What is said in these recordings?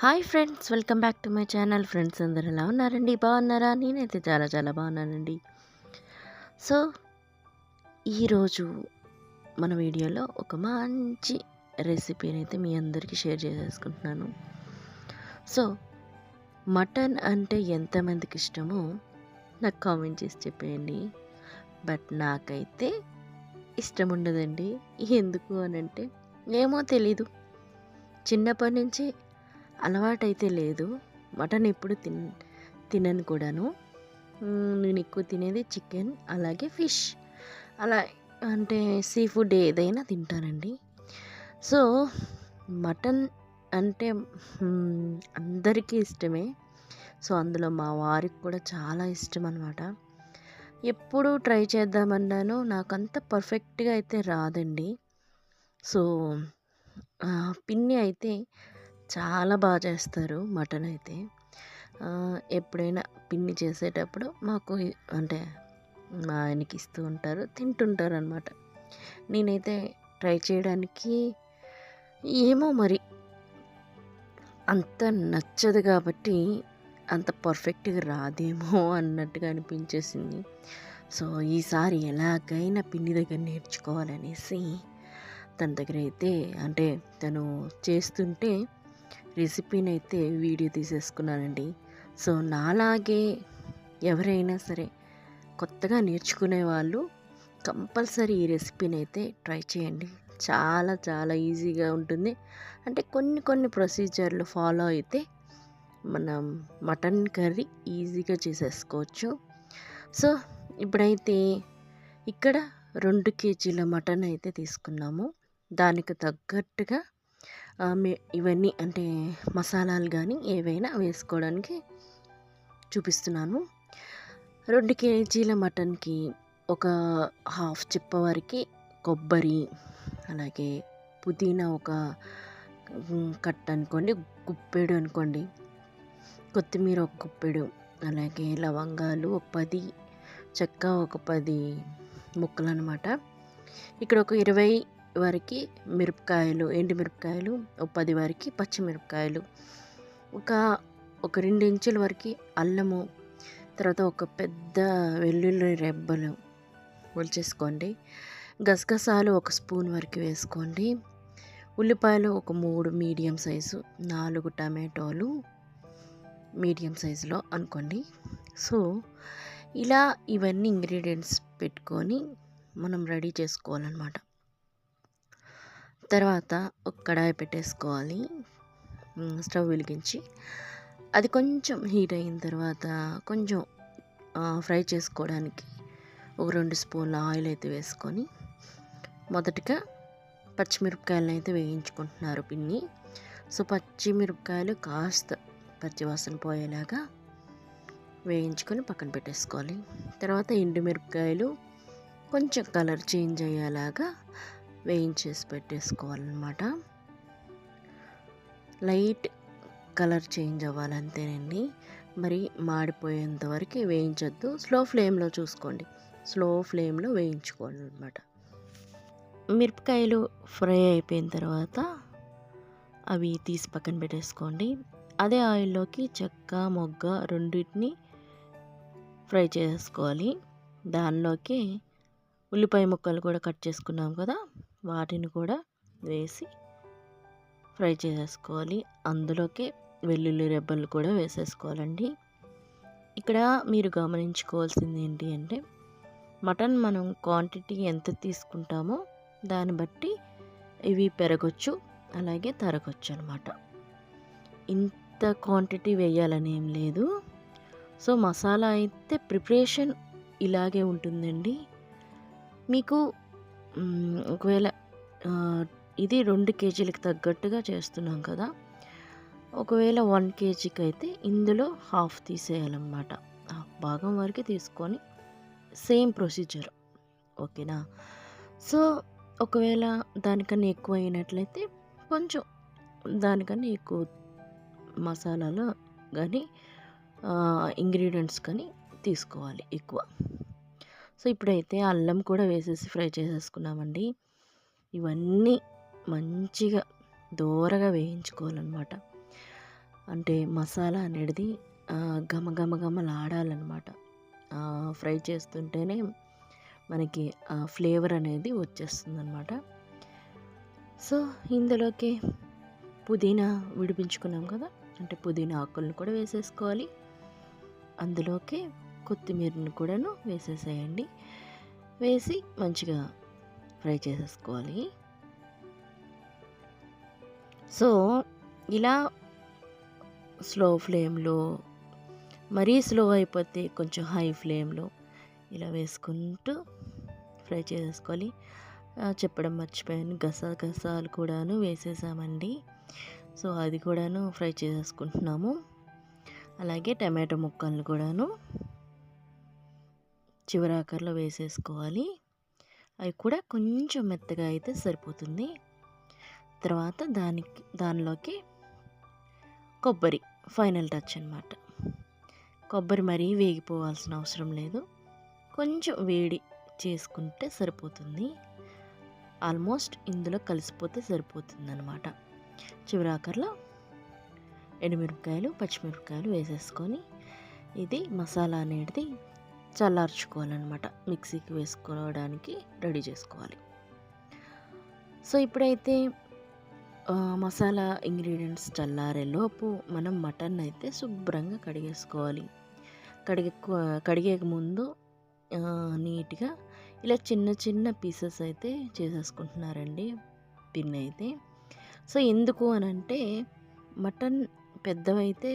Hi friends welcome back to my channel. Friends అందరు ఎలా ఉన్నారండి? బాగున్నారా? నేనైతే చాలా చాలా బాగున్నానండి. సో ఈరోజు మన వీడియోలో ఒక మంచి రెసిపీని అయితే మీ అందరికీ షేర్ చేసేసుకుంటున్నాను. సో మటన్ అంటే ఎంతమందికి ఇష్టమో నాకు కామెంట్ చేసి చెప్పేయండి. బట్ నాకైతే ఇష్టం ఉండదండి ఎందుకు అని అంటే ఏమో తెలీదు. చిన్నప్పటి నుంచి అలవాటైతే లేదు. మటన్ ఎప్పుడు తిన్ తినను కూడాను. నేను ఎక్కువ తినేది చికెన్ అలాగే ఫిష్. అలా అంటే సీ ఫుడ్ ఏదైనా తింటానండి. సో మటన్ అంటే అందరికీ ఇష్టమే. సో అందులో మా వారికి కూడా చాలా ఇష్టం అనమాట ఎప్పుడు ట్రై చేద్దామన్నాను. నాకు అంత పర్ఫెక్ట్గా అయితే రాదండి. సో పిన్ని అయితే చాలా బాగా చేస్తారు మటన్ అయితే ఎప్పుడైనా పిన్ని చేసేటప్పుడు మాకు అంటే మా ఆయనకి ఇస్తూ ఉంటారు తింటుంటారు అనమాట నేనైతే ట్రై చేయడానికి ఏమో మరి. అంత నచ్చదు కాబట్టి అంత పర్ఫెక్ట్గా రాదేమో అన్నట్టుగా అనిపించేసింది. సో ఈసారి ఎలాగైనా పిన్ని దగ్గర నేర్చుకోవాలనేసి తన దగ్గర అయితే అంటే తను చేస్తుంటే రెసిపీని అయితే వీడియో తీసేసుకున్నానండి. సో నాలాగే ఎవరైనా సరే కొత్తగా నేర్చుకునే వాళ్ళు కంపల్సరీ ఈ రెసిపీని అయితే ట్రై చేయండి. చాలా చాలా ఈజీగా ఉంటుంది. అంటే కొన్ని కొన్ని ప్రొసీజర్లు ఫాలో అయితే మనం మటన్ కర్రీ ఈజీగా చేసేసుకోవచ్చు. సో ఇప్పుడైతే ఇక్కడ రెండు కేజీల మటన్ అయితే తీసుకున్నాము. దానికి తగ్గట్టుగా ఇవన్నీ అంటే మసాలాలు కానీ ఏవైనా వేసుకోవడానికి చూపిస్తున్నాను. రెండు కేజీల మటన్కి ఒక హాఫ్ చిప్ప వరకు కొబ్బరి అలాగే పుదీనా ఒక కట్ కట్ట అనుకోండి గుప్పెడు అనుకోండి. కొత్తిమీర ఒక గుప్పెడు అలాగే లవంగాలు ఒక పది చెక్క ఒక పది ముక్కలు అనమాట ఇక్కడ ఒక ఇరవై వరకు మిరపకాయలు ఎండు మిరపకాయలు ఒక పది వరకు పచ్చిమిరపకాయలు. ఒక ఒక రెండు ఇంచుల వరకు అల్లము తర్వాత ఒక పెద్ద వెల్లుల్లి రెబ్బలు ఒలిచేసుకోండి. గసగసాలు ఒక స్పూన్ వరకు వేసుకోండి. ఉల్లిపాయలు ఒక మూడు మీడియం సైజు నాలుగు టమాటోలు మీడియం సైజులో అనుకోండి. సో ఇలా ఇవన్నీ ఇంగ్రీడియంట్స్ పెట్టుకొని మనం రెడీ చేసుకోవాలన్నమాట. తర్వాత ఒక కడాయి పెట్టేసుకోవాలి. స్టవ్ వెలిగించి. అది కొంచెం హీట్ అయిన తర్వాత కొంచెం ఫ్రై చేసుకోవడానికి ఒక రెండు స్పూన్ల ఆయిల్ అయితే వేసుకొని మొదటగా పచ్చిమిరపకాయలను అయితే వేయించుకుంటున్నారు పిన్ని. సో పచ్చిమిరపకాయలు కాస్త పచ్చివాసన పోయేలాగా వేయించుకొని పక్కన పెట్టేసుకోవాలి. తర్వాత ఎండుమిరపకాయలు కొంచెం కలర్ చేంజ్ అయ్యేలాగా వేయించేసి పెట్టేసుకోవాలన్నమాట. లైట్ కలర్ చేంజ్ అవ్వాలంతేనండి. మరి మాడిపోయేంత వరకు వేయించొద్దు. స్లో ఫ్లేమ్లో చూసుకోండి. స్లో ఫ్లేమ్లో వేయించుకోవాలన్నమాట. మిరపకాయలు ఫ్రై అయిపోయిన తర్వాత అవి తీసి పక్కన పెట్టేసుకోండి. అదే ఆయిల్లోకి చెక్క మొగ్గ రెండింటిని ఫ్రై చేసుకోవాలి. దానిలోకి ఉల్లిపాయ ముక్కలు కూడా కట్ చేసుకున్నాం కదా? వాటిని కూడా వేసి ఫ్రై చేసేసుకోవాలి. అందులోకి వెల్లుల్లి రెబ్బలు కూడా వేసేసుకోవాలండి. ఇక్కడ మీరు గమనించుకోవాల్సింది ఏంటి అంటే మటన్ మనం క్వాంటిటీ ఎంత తీసుకుంటామో దాన్ని బట్టి ఇవి పెరగచ్చు అలాగే తరగచ్చు అనమాట ఇంత క్వాంటిటీ వేయాలని ఏం లేదు. సో మసాలా అయితే ప్రిపరేషన్ ఇలాగే ఉంటుందండి. మీకు ఒకవేళ ఇది రెండు కేజీలకు తగ్గట్టుగా చేస్తున్నాం కదా. ఒకవేళ వన్ కేజీకి అయితే ఇందులో హాఫ్ తీసేయాలన్నమాట. హాఫ్ భాగం వరకు తీసుకొని సేమ్ ప్రొసీజర్. ఓకేనా? సో ఒకవేళ దానికన్నా ఎక్కువ అయినట్లయితే కొంచెం దానికన్నా ఎక్కువ మసాలాలు కానీ ఇంగ్రీడియంట్స్ కానీ తీసుకోవాలి ఎక్కువ. సో ఇప్పుడైతే అల్లం కూడా వేసేసి ఫ్రై చేసేసుకున్నామండి. ఇవన్నీ మంచిగా దోరగా వేయించుకోవాలన్నమాట. అంటే మసాలా అనేది గమగమగమలాడాలన్నమాట ఫ్రై చేస్తుంటేనే మనకి ఆ ఫ్లేవర్ అనేది వచ్చేస్తుంది అనమాట సో ఇందులోకి పుదీనా విడిపించుకున్నాం కదా? అంటే పుదీనా ఆకులను కూడా వేసేసుకోవాలి. అందులోకి కొత్తిమీరను కూడాను వేసేసేయండి. వేసి మంచిగా ఫ్రై చేసేసుకోవాలి. సో ఇలా స్లో ఫ్లేమ్లో మరీ స్లో అయిపోతే కొంచెం హై ఫ్లేమ్లో ఇలా వేసుకుంటూ ఫ్రై చేసేసుకోవాలి. చెప్పడం మర్చిపోయాను. గసగసాలు కూడాను వేసేసామండి. సో అది కూడాను ఫ్రై చేసేసుకుంటున్నాము. అలాగే టమాటో ముక్కలను కూడాను చివరాకర్లో వేసేసుకోవాలి. అవి కూడా కొంచెం మెత్తగా అయితే సరిపోతుంది. తర్వాత దానికి దానిలోకి కొబ్బరి ఫైనల్ టచ్ అనమాట కొబ్బరి మరీ వేగిపోవాల్సిన అవసరం లేదు. కొంచెం వేడి చేసుకుంటే సరిపోతుంది. ఆల్మోస్ట్ ఇందులో కలిసిపోతే సరిపోతుంది అనమాట చివరాకర్లో ఎండుమిరపకాయలు పచ్చిమిరపకాయలు వేసేసుకొని ఇది మసాలా అనేది చల్లార్చుకోవాలన్నమాట. మిక్సీకి వేసుకోవడానికి రెడీ చేసుకోవాలి. సో ఇప్పుడైతే మసాలా ఇంగ్రీడియంట్స్ చల్లారేలోపు మనం మటన్ అయితే శుభ్రంగా కడిగేసుకోవాలి. కడిగే కడిగే ముందు నీట్గా ఇలా చిన్న చిన్న పీసెస్ అయితే చేసేసుకుంటున్నారండి పిన్ అయితే. సో ఎందుకు అని అంటే మటన్ పెద్దవైతే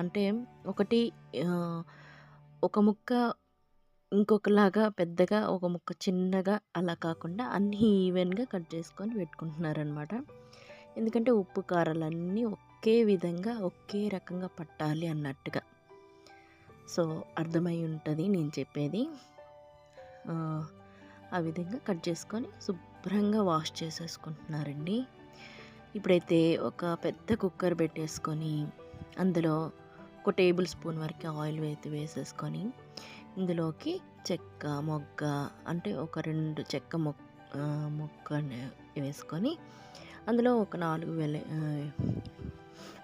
అంటే ఒకటి ఒక ముక్క ఇంకొకలాగా పెద్దగా ఒక ముక్క చిన్నగా అలా కాకుండా అన్నీ ఈవెన్గా కట్ చేసుకొని పెట్టుకుంటున్నారనమాట ఎందుకంటే ఉప్పు కారాలన్నీ ఒకే విధంగా ఒకే రకంగా పట్టాలి అన్నట్టుగా. సో అర్థమై ఉంటుంది నేను చెప్పేది. ఆ, ఆ విధంగా కట్ చేసుకొని శుభ్రంగా వాష్ చేసేసుకుంటున్నారండి. ఇప్పుడైతే ఒక పెద్ద కుక్కర్ పెట్టేసుకొని అందులో ఒక టేబుల్ స్పూన్ వరకు ఆయిల్ అయితే వేసేసుకొని ఇందులోకి చెక్క మొగ్గ అంటే ఒక రెండు చెక్క మొక్క మొక్క వేసుకొని అందులో ఒక నాలుగు వెల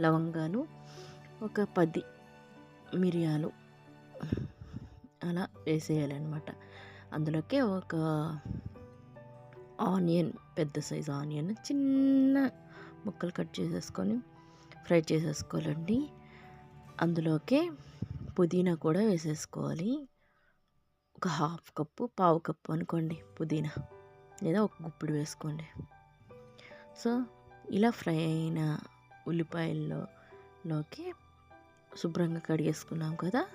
లవంగాలు ఒక పది మిరియాలు అలా వేసేయాలన్నమాట. అందులోకి ఒక ఆనియన్ పెద్ద సైజు ఆనియన్ చిన్న ముక్కలు కట్ చేసేసుకొని ఫ్రై చేసేసుకోవాలండి. అందులోకి పుదీనా కూడా వేసేసుకోవాలి. ఒక హాఫ్ కప్పు పావు కప్పు అనుకోండి పుదీనా. లేదా ఒక గుప్పుడు వేసుకోండి. సో ఇలా ఫ్రై అయిన ఉల్లిపాయల్లో లోకి శుభ్రంగా కడిగేసుకున్నాం కదా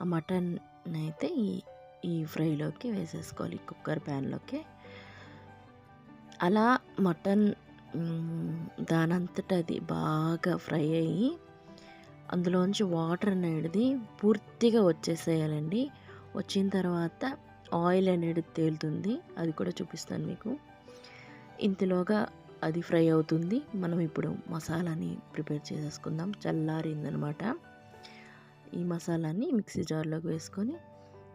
ఆ మటన్ అయితే ఈ ఈ ఫ్రైలోకి వేసేసుకోవాలి కుక్కర్ ప్యాన్లోకి. అలా మటన్ దానంతట అది బాగా ఫ్రై అయ్యి అందులోంచి వాటర్ అనేది పూర్తిగా వచ్చేసేయాలండి. వచ్చిన తర్వాత ఆయిల్ అనేది తేలుతుంది. అది కూడా చూపిస్తాను మీకు. ఇంతలోగా అది ఫ్రై అవుతుంది. మనం ఇప్పుడు మసాలాని ప్రిపేర్ చేసేసుకుందాం. చల్లారిందనమాట. ఈ మసాలాని మిక్సీ జార్లోకి వేసుకొని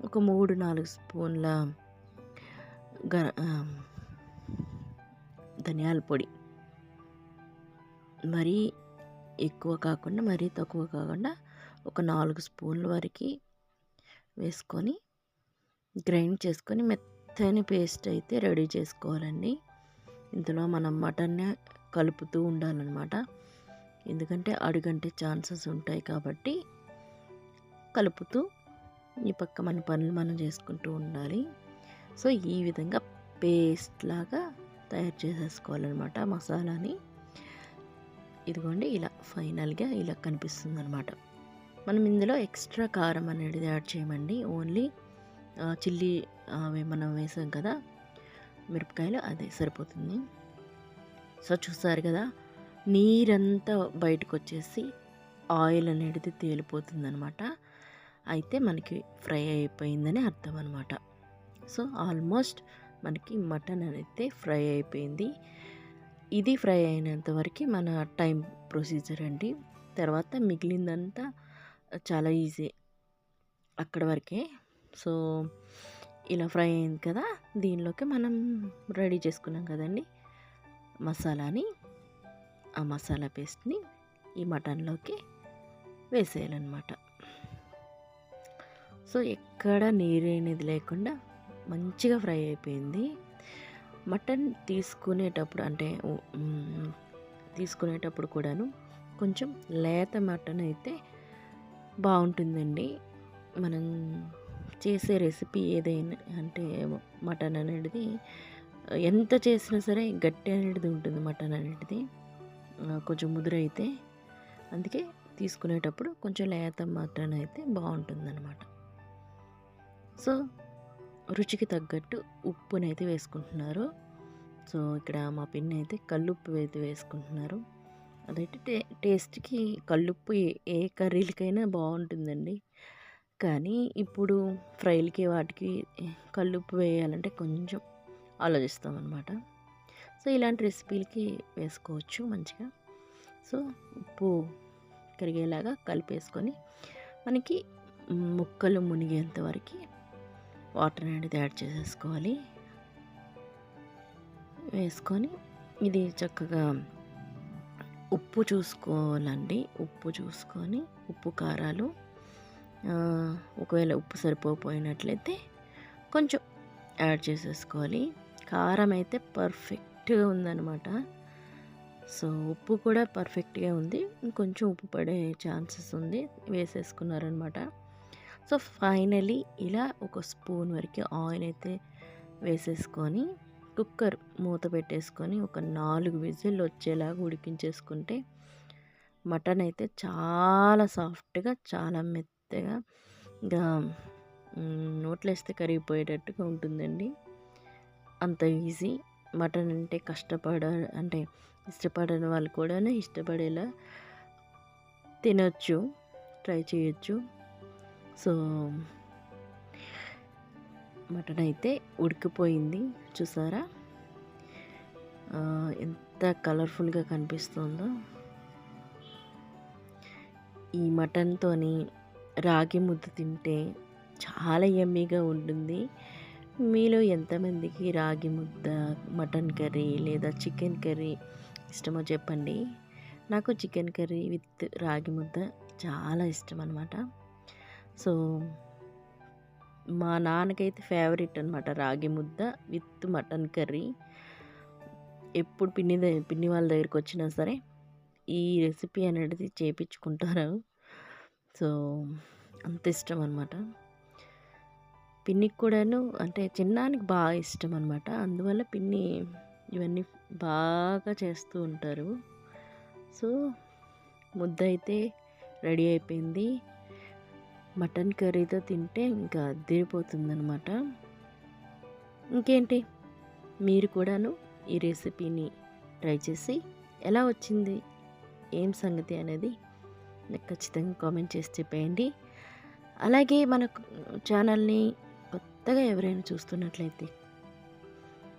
ఒక మూడు నాలుగు స్పూన్ల గర ధనియాల పొడి. మరీ ఎక్కువ కాకుండా మరీ తక్కువ కాకుండా ఒక నాలుగు స్పూన్ల వరకు వేసుకొని గ్రైండ్ చేసుకొని మెత్తని పేస్ట్ అయితే రెడీ చేసుకోవాలండి. ఇందులో మనం మటన్ని కలుపుతూ ఉండాలన్నమాట. ఎందుకంటే అడుగంటే ఛాన్సెస్ ఉంటాయి కాబట్టి కలుపుతూ ఈ పక్క మన పనులు మనం చేసుకుంటూ ఉండాలి. సో ఈ విధంగా పేస్ట్ లాగా తయారు చేసేసుకోవాలన్నమాట మసాలాని. ఇదిగోండి ఇలా ఫైనల్గా ఇలా కనిపిస్తుంది అనమాట మనం ఇందులో ఎక్స్ట్రా కారం అనేది యాడ్ చేయమండి. ఓన్లీ చిల్లీ అవి మనం వేసాం కదా మిరపకాయలు అదే సరిపోతుంది. సో చూసారు కదా నీరంతా బయటకు వచ్చేసి ఆయిల్ అనేది తేలిపోతుంది అనమాట అయితే మనకి ఫ్రై అయిపోయిందని అర్థం అనమాట సో ఆల్మోస్ట్ మనకి మటన్ అనేది ఫ్రై అయిపోయింది. ఇది ఫ్రై అయినంత వరకు మన టైం ప్రొసీజర్ అండి. తర్వాత మిగిలిందంతా చాలా ఈజీ అక్కడ వరకే. సో ఇలా ఫ్రై అయింది కదా దీనిలోకి మనం రెడీ చేసుకున్నాం కదండి. మసాలాని ఆ మసాలా పేస్ట్ని ఈ మటన్లోకి వేసేయాలన్నమాట. సో ఎక్కడ నీరేనిది లేకుండా మంచిగా ఫ్రై అయిపోయింది. మటన్ తీసుకునేటప్పుడు అంటే తీసుకునేటప్పుడు కూడాను కొంచెం లేత మటన్ అయితే బాగుంటుందండి. మనం చేసే రెసిపీ ఏదైనా అంటే మటన్ అనేది ఎంత చేసినా సరే గట్టి అనేది ఉంటుంది మటన్ అనేది. కొంచెం ముదురైతే అందుకే తీసుకునేటప్పుడు కొంచెం లేత మటన్ అయితే బాగుంటుందన్నమాట. సో రుచికి తగ్గట్టు ఉప్పునైతే వేసుకుంటున్నారు. సో ఇక్కడ మా పిన్ని అయితే కల్లుప్పు అయితే వేసుకుంటున్నారు. అదైతే టే టేస్ట్కి కల్లుప్పు ఏ ఏ కర్రీలకైనా బాగుంటుందండి. కానీ ఇప్పుడు ఫ్రైలకి వాటికి కల్లుప్పు వేయాలంటే కొంచెం ఆలోచిస్తాం అనమాట సో ఇలాంటి రెసిపీలకి వేసుకోవచ్చు మంచిగా. సో ఉప్పు కరిగేలాగా కలిపేసుకొని మనకి ముక్కలు మునిగేంత వరకు వాటర్ అనేది యాడ్ చేసేసుకోవాలి. వేసుకొని ఇది చక్కగా ఉప్పు చూసుకోవాలండి. ఉప్పు చూసుకొని ఉప్పు కారాలు ఒకవేళ ఉప్పు సరిపోయినట్లయితే కొంచెం యాడ్ చేసేసుకోవాలి. కారం అయితే పర్ఫెక్ట్గా ఉందన్నమాట. సో ఉప్పు కూడా పర్ఫెక్ట్గా ఉంది. ఇంకొంచెం ఉప్పు పడే ఛాన్సెస్ ఉంది. వేసేసుకున్నారనమాట సో ఫైనలీ ఇలా ఒక స్పూన్ వరకు ఆయిల్ అయితే వేసేసుకొని కుక్కర్ మూత పెట్టేసుకొని ఒక నాలుగు విజిల్ వచ్చేలాగా ఉడికించేసుకుంటే మటన్ అయితే చాలా సాఫ్ట్గా చాలా మెత్తగా ఇంకా నోట్లేస్తే కరిగిపోయేటట్టుగా ఉంటుందండి. అంత ఈజీ. మటన్ అంటే కష్టపడ అంటే ఇష్టపడని వాళ్ళు కూడా ఇష్టపడేలా తినొచ్చు ట్రై చేయొచ్చు. సో మటన్ అయితే ఉడికిపోయింది చూసారా? ఎంత కలర్ఫుల్గా కనిపిస్తుందో. ఈ మటన్తోని రాగి ముద్ద తింటే చాలా యమ్మీగా ఉంటుంది. మీలో ఎంతమందికి రాగి ముద్ద మటన్ కర్రీ లేదా చికెన్ కర్రీ ఇష్టమో చెప్పండి. నాకు చికెన్ కర్రీ విత్ రాగి ముద్ద చాలా ఇష్టం అనమాట సో మా నాన్నకైతే ఫేవరెట్ అనమాట రాగి ముద్ద విత్ మటన్ కర్రీ. ఎప్పుడు పిన్ని పిన్ని వాళ్ళ దగ్గరికి వచ్చినా సరే ఈ రెసిపీ అనేది చేపించుకుంటారు. సో అంత ఇష్టం అనమాట పిన్నికి కూడాను అంటే చిన్నానికి బాగా ఇష్టం అనమాట అందువల్ల పిన్ని ఇవన్నీ బాగా చేస్తూ ఉంటారు. సో ముద్ద అయితే రెడీ అయిపోయింది. మటన్ కర్రీతో తింటే ఇంకా అద్దరిపోతుందనమాట ఇంకేంటి? మీరు కూడాను ఈ రెసిపీని ట్రై చేసి ఎలా వచ్చింది? ఏం సంగతి అనేది నాకు ఖచ్చితంగా కామెంట్ చేసి చెప్పేయండి. అలాగే మన ఛానల్ని కొత్తగా ఎవరైనా చూస్తున్నట్లయితే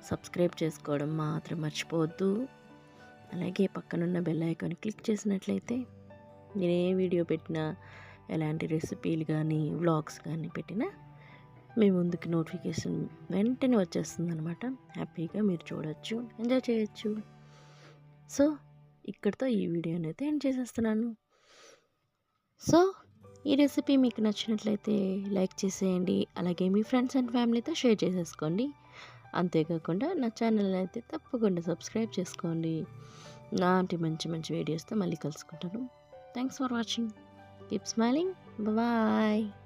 సబ్స్క్రైబ్ చేసుకోవడం మాత్రం మర్చిపోవద్దు. అలాగే పక్కనున్న బెల్ ఐకాన్ క్లిక్ చేసినట్లయితే నేను ఏ వీడియో పెట్టినా ఎలాంటి రెసిపీలు కానీ వ్లాగ్స్ కానీ పెట్టినా మీ ముందుకి నోటిఫికేషన్ వెంటనే వచ్చేస్తుంది అనమాట హ్యాపీగా మీరు చూడొచ్చు ఎంజాయ్ చేయొచ్చు. సో ఇక్కడితో ఈ వీడియోని అయితే ఎండ్ చేసేస్తున్నాను. సో ఈ రెసిపీ మీకు నచ్చినట్లయితే లైక్ చేసేయండి అలాగే మీ ఫ్రెండ్స్ అండ్ ఫ్యామిలీతో షేర్ చేసేసుకోండి. అంతేకాకుండా నా ఛానల్ అయితే తప్పకుండా సబ్స్క్రైబ్ చేసుకోండి. నాటి మంచి మంచి వీడియోస్తో మళ్ళీ కలుసుకుంటాను. Thanks for watching. Keep smiling. Bye bye.